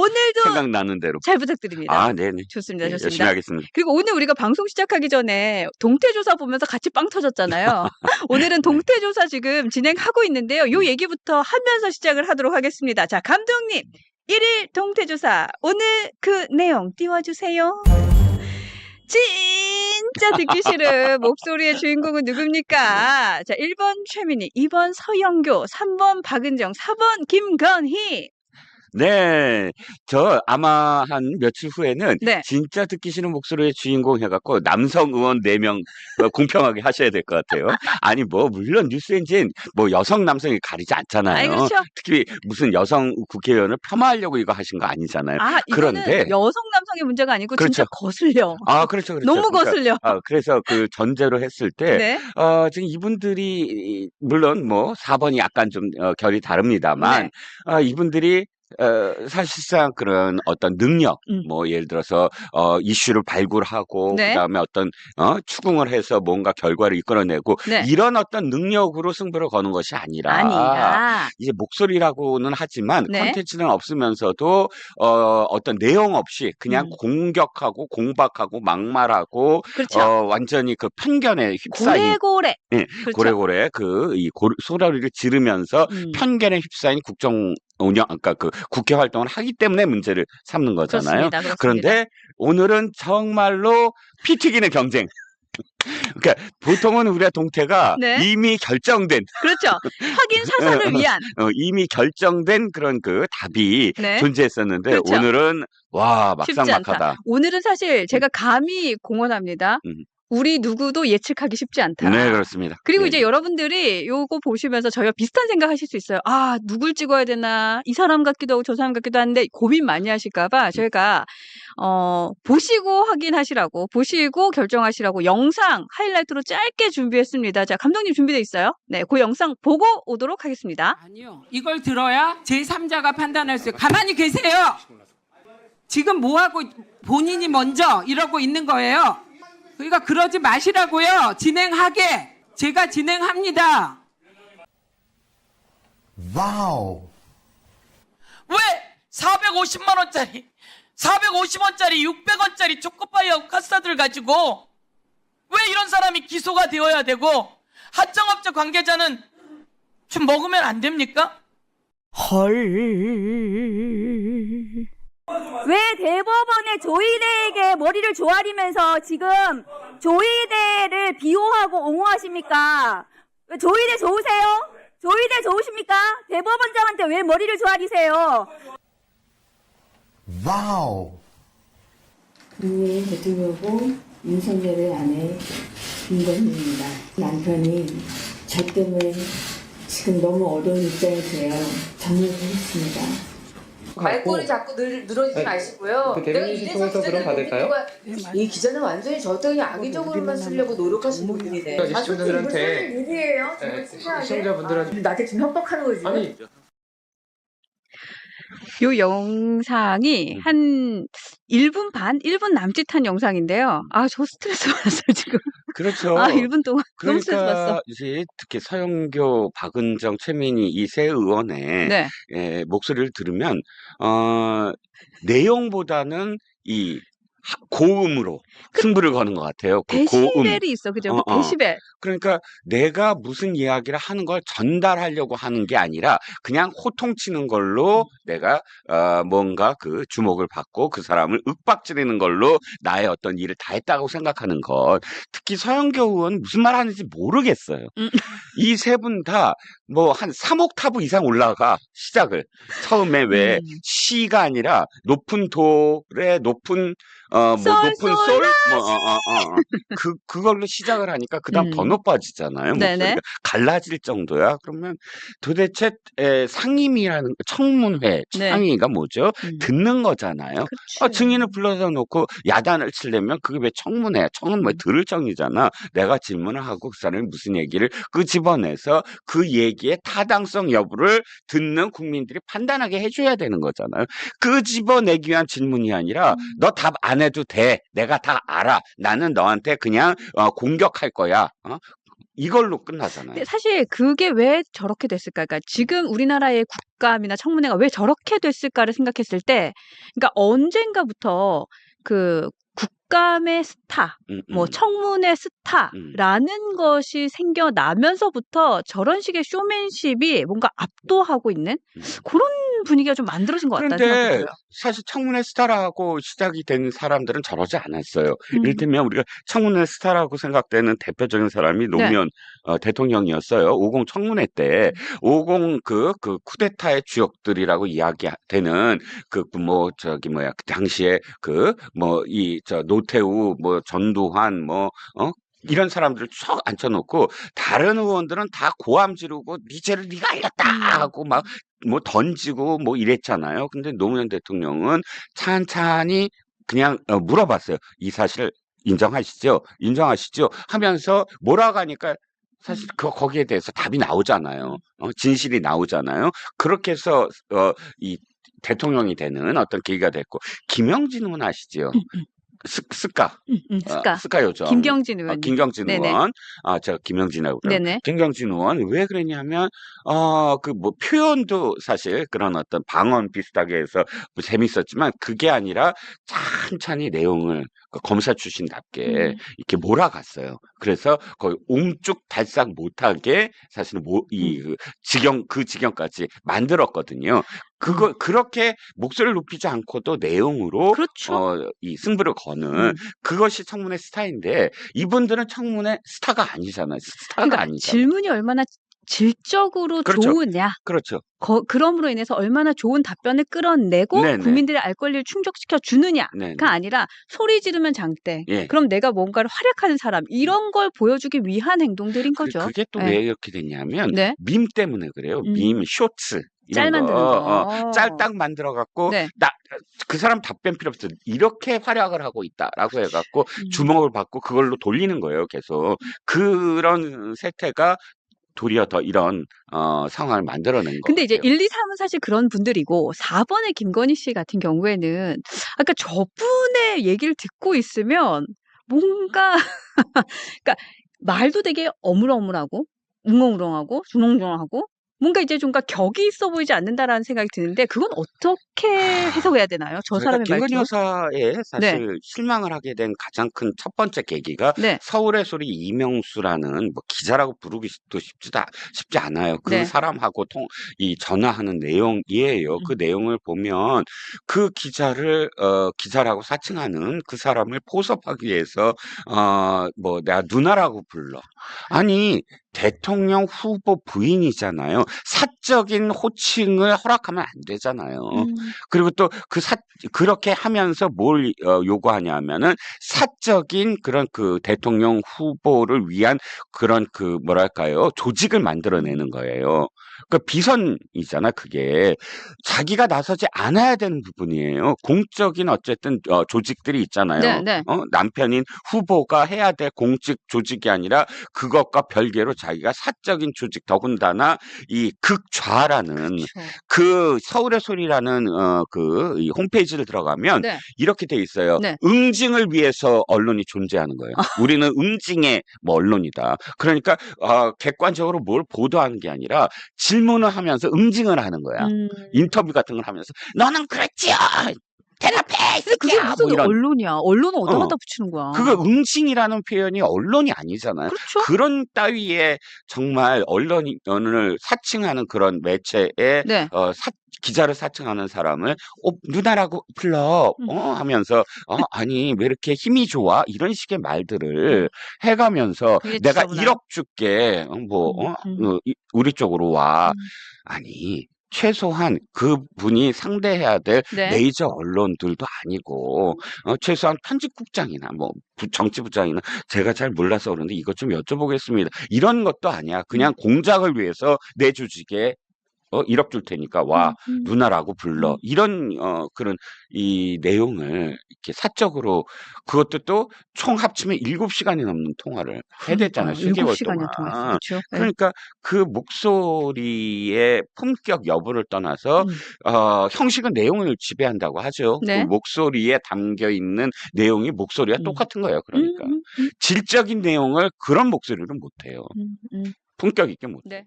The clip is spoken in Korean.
오늘도 생각나는 대로. 잘 부탁드립니다. 아, 네네. 좋습니다. 예, 열심히 좋습니다. 하겠습니다. 그리고 오늘 우리가 방송 시작하기 전에 동태조사 보면서 같이 빵 터졌잖아요. 오늘은 동태조사 지금 진행하고 있는데요. 요 얘기부터 하면서 시작을 하도록 하겠습니다. 자, 감독님. 1일 동태조사. 오늘 그 내용 띄워주세요. 진짜 듣기 싫은 목소리의 주인공은 누굽니까? 자, 1번 최민희, 2번 서영교, 3번 박은정, 4번 김건희. 네. 저 아마 한 며칠 후에는 네. 진짜 듣기 싫은 목소리의 주인공 해갖고 남성 의원 4명 공평하게 하셔야 될 것 같아요. 아니, 뭐, 물론 뉴스엔진 뭐 여성, 남성이 가리지 않잖아요. 아이, 그렇죠. 특히 무슨 여성 국회의원을 폄하하려고 이거 하신 거 아니잖아요. 아, 그런데- 여성, 남성의 문제가 아니고 진짜 그렇죠. 거슬려. 아, 그렇죠. 그렇죠. 너무 그러니까, 거슬려. 아, 그래서 그 전제로 했을 때, 네. 어, 지금 이분들이, 물론 뭐 4번이 약간 좀 어, 결이 다릅니다만, 네. 아, 이분들이 어, 사실상 그런 어떤 능력, 음. 뭐 예를 들어서 어, 이슈를 발굴하고 네. 그다음에 어떤 어, 추궁을 해서 뭔가 결과를 이끌어내고 네. 이런 어떤 능력으로 승부를 거는 것이 아니라, 아니라. 이제 목소리라고는 하지만 네. 콘텐츠는 없으면서도 어, 어떤 내용 없이 그냥 음. 공격하고 공박하고 막말하고 그렇죠. 어, 완전히 그 편견에 휩싸인 고래고래. 예, 그렇죠. 고래고래 그 이 소리를 지르면서 음. 편견에 휩싸인 국정 운영, 그러니까 그 국회 활동을 하기 때문에 문제를 삼는 거잖아요. 그렇습니다. 그렇습니다. 그런데 오늘은 정말로 피 튀기는 경쟁. 그러니까 보통은 우리가 동태가 네. 이미 결정된, 그렇죠. 확인 사살을 위한. 어, 이미 결정된 그런 그 답이 네. 존재했었는데 그렇죠. 오늘은 와 쉽지 않다. 막상 막하다. 오늘은 사실 제가 감히 공언합니다. 음. 우리 누구도 예측하기 쉽지 않다. 네 그렇습니다. 그리고 네. 이제 여러분들이 요거 보시면서 저희와 비슷한 생각 하실 수 있어요. 아, 누굴 찍어야 되나? 이 사람 같기도 하고 저 사람 같기도 한데 고민 많이 음. 하실까봐 저희가, 어, 보시고 확인하시라고, 보시고 결정하시라고 영상 하이라이트로 짧게 준비했습니다. 자, 감독님 준비돼 있어요? 네, 그 영상 보고 오도록 하겠습니다. 아니요. 이걸 들어야 제3자가 판단할 수 있어요. 가만히 계세요. 지금 뭐하고 본인이 먼저 이러고 있는 거예요. 그러니까 그러지 마시라고요. 진행하게. 제가 진행합니다. 와우. 왜 450만 원짜리, 450원짜리, 600원짜리 초코파이하고 카스타드를 가지고 왜 이런 사람이 기소가 되어야 되고 하청업체 관계자는 좀 먹으면 안 됩니까? 왜 대법원의 조이대에게 머리를 조아리면서 지금 조이대를 비호하고 옹호하십니까? 왜 조이대 좋으세요? 조이대 좋으십니까? 대법원장한테 왜 머리를 조아리세요? 와우. 문재인 대통령고 윤석열의 아내 김건희입니다. 남편이 저 때문에 지금 너무 어려운 입장이세요. 전역을 했습니다. 말꼬리 자꾸 늘, 늘어지지 마시고요. 그 대변인실 통해서 그럼 받을까요? 이 기자는 완전히 저 어떻게 악의적으로만 쓰려고 노력하시는 분이네. 그러니까 이 시청자들한테- 네. 시청자분들한테 나한테 지금 협박하는 거지. 아니 요 영상이 음. 한 1분 반, 1분 남짓한 영상인데요. 아, 저 스트레스 받았어요, 지금. 그렇죠. 아, 1분 동안 너무 스트레스 받았어. 그러니까 이제 특히 서영교, 박은정, 최민희 이 세 의원의 네. 예, 목소리를 들으면 어, 내용보다는 이 하- 고음으로 승부를 거는 것 같아요. 그 고음. 데시벨이 있어, 그죠? 어, 그 어. 데시벨. 그러니까 내가 무슨 이야기를 하는 걸 전달하려고 하는 게 아니라 그냥 호통치는 걸로 내가 어, 뭔가 그 주목을 받고 그 사람을 윽박지르는 걸로 나의 어떤 일을 다 했다고 생각하는 것. 특히 서영교 의원 무슨 말 하는지 모르겠어요. 음. 이세 분 다 뭐 한 3옥타브 이상 올라가 시작을 처음에 왜 음. 시가 아니라 높은 도의 높은 어 뭐 솔, 높은 솔, 솔뭐어어 어 그 그걸로 시작을 하니까 그다음 음. 더 높아지잖아요. 네네. 목소리가 갈라질 정도야. 그러면 도대체 에, 상임이라는 청문회 네. 상임위가 뭐죠? 음. 듣는 거잖아요. 그치. 아, 증인을 불러다 놓고 야단을 치려면 그게 왜 청문회야? 청문 뭐 들을 정이잖아. 내가 질문을 하고 그 사람이 무슨 얘기를 그 집어내서 그 얘기의 타당성 여부를 듣는 국민들이 판단하게 해줘야 되는 거잖아요. 그 집어내기 위한 질문이 아니라 너답 안 해도 돼. 내가 다 알아. 나는 너한테 그냥 어, 공격할 거야. 어? 이걸로 끝나잖아요. 사실 그게 왜 저렇게 됐을까? 그러니까 지금 우리나라의 국감이나 청문회가 왜 저렇게 됐을까를 생각했을 때, 그러니까 언젠가부터 그 국 감의 스타, 음, 뭐 음. 청문회 스타라는 것이 생겨나면서부터 저런 식의 쇼맨십이 뭔가 압도하고 있는 음. 그런 분위기가 좀 만들어진 것 같다는 생각이 그런데. 사실 청문회 스타라고 시작이 된 사람들은 저러지 않았어요. 음. 이를테면 우리가 청문회 스타라고 생각되는 대표적인 사람이 네. 노무현 어, 대통령이었어요. 50 청문회 때 50 그, 그 쿠데타의 주역들이라고 이야기되는 그 뭐 저기 뭐야 그 당시에 그 뭐 이 저 노 태우 뭐 전두환 뭐 어? 이런 사람들을 쭉 앉혀놓고 다른 의원들은 다 고함 지르고 니 죄를 네가 알렸다 음. 하고 막 뭐 던지고 뭐 이랬잖아요. 근데 노무현 대통령은 찬찬히 그냥 어, 물어봤어요. 이 사실 인정하시죠? 인정하시죠? 하면서 하니까 사실 그 거기에 대해서 답이 나오잖아요. 어, 진실이 나오잖아요. 그렇게 해서 어, 이 대통령이 되는 어떤 계기가 됐고 김영진 의원 아시죠? 스, 스카 음, 음, 어, 스카. 스카 요정 김경진 어, 의원님. 김경진 네네. 의원 아저 김영진하고 그래요. 네네. 김경진 의원 왜 그랬냐면 어 그 뭐 표현도 사실 그런 어떤 방언 비슷하게 해서 뭐 재밌었지만 그게 아니라 찬찬히 내용을 그 검사 출신답게 음. 이렇게 몰아갔어요. 그래서 거의 옴쭉 달싹 못하게 사실은 뭐, 이 음. 그 지경 그 지경까지 만들었거든요. 그거 그렇게 목소리를 높이지 않고도 내용으로 그렇죠. 어, 이 승부를 거는 음. 그것이 청문회 스타인데 이분들은 청문회 스타가 아니잖아요. 스타가 그러니까 아니잖아요. 질문이 얼마나 질적으로 그렇죠. 좋으냐. 그렇죠. 거, 그럼으로 인해서 얼마나 좋은 답변을 끌어내고 네네. 국민들의 알 권리를 충족시켜 주느냐가 네. 아니라 소리 지르면 장대. 예. 그럼 내가 뭔가를 활약하는 사람 이런 걸 보여주기 위한 행동들인 그, 거죠. 그게 또 네. 왜 이렇게 됐냐면 네. 밈 때문에 그래요. 음. 밈, 쇼츠. 짤 만드는 거, 거. 어, 짤딱 만들어 갖고 네. 나그 사람 답변 필요 없어. 이렇게 활약을 하고 있다라고 해 갖고 음. 주목을 받고 그걸로 돌리는 거예요. 계속 그런 세태가 도리어 더 이런 어, 상황을 만들어낸 거. 근데 이제 같아요. 1, 2, 3은 사실 그런 분들이고 4번의 김건희 씨 같은 경우에는 아까 저분의 얘기를 듣고 있으면 뭔가 그러니까 말도 되게 어물어물하고 웅엉웅하고 중엉중엉하고 뭔가 이제 좀 격이 있어 보이지 않는다라는 생각이 드는데 그건 어떻게 해석해야 되나요? 저 사람의 말투. 여사에 사실 실망을 하게 된 가장 큰 첫 번째 계기가 네. 서울의 소리 이명수라는 뭐 기자라고 부르기도 쉽지도 아- 쉽지 않아요. 그 네. 사람하고 통, 이 전화하는 내용이에요. 그 내용을 보면 그 기자를 어, 기자라고 사칭하는 그 사람을 포섭하기 위해서 어, 뭐 내가 누나라고 불러. 아니 대통령 후보 부인이잖아요. 사적인 호칭을 허락하면 안 되잖아요. 음. 그리고 또 그 사, 그렇게 하면서 뭘 어, 요구하냐면은 사적인 그런 그 대통령 후보를 위한 그런 그 뭐랄까요 조직을 만들어내는 거예요. 그 비선이잖아 그게 자기가 나서지 않아야 되는 부분이에요. 공적인 어쨌든 어, 조직들이 있잖아요. 네, 네. 어, 남편인 후보가 해야 될 공직 조직이 아니라 그것과 별개로 자기가 사적인 조직 더군다나 이 극좌라는 그렇죠. 그 서울의 소리라는 어, 그이 홈페이지를 들어가면 네. 이렇게 돼 있어요. 네. 응징을 위해서 언론이 존재하는 거예요. 우리는 응징의 뭐 언론이다. 그러니까 어, 객관적으로 뭘 보도하는 게 아니라 질문을 하면서 응징을 하는 거야. 음. 인터뷰 같은 걸 하면서 너는 그랬지요. 대답해 이 그게 새끼야. 무슨 뭐 이런. 언론이야? 언론은 어디다 어. 갖다 붙이는 거야? 그거 응징이라는 표현이 언론이 아니잖아요. 그렇죠. 그런 따위의 정말 언론을 사칭하는 그런 매체에 네. 어, 사- 기자를 사칭하는 사람을 어, 누나라고 불러 음. 어, 하면서 어, 아니 왜 이렇게 힘이 좋아 이런 식의 말들을 해가면서 그게 내가 지저분한- 1억 줄게 어, 뭐 어, 음, 음. 어, 이- 우리 쪽으로 와 음. 아니 최소한 그분이 상대해야 될 네. 메이저 언론들도 아니고 어, 최소한 편집국장이나 뭐 부- 정치부장이나 제가 잘 몰라서 그러는데 이것 좀 여쭤보겠습니다. 이런 것도 아니야. 그냥 공작을 위해서 내 조직에 어, 1억 줄 테니까 와 음. 누나라고 불러 음. 이런 어, 그런 이 내용을 이렇게 사적으로 그것도 또 총 합치면 7시간이 넘는 통화를 해댔잖아요. 10개월 7시간이나 동안. 통화했어요. 그렇죠. 네. 그러니까 그 목소리의 품격 여부를 떠나서 음. 어, 형식은 내용을 지배한다고 하죠. 네. 그 목소리에 담겨 있는 내용이 목소리와 음. 똑같은 거예요. 그러니까 음, 음, 질적인 내용을 그런 목소리로 못 해요. 음, 음. 품격 있게 못. 네.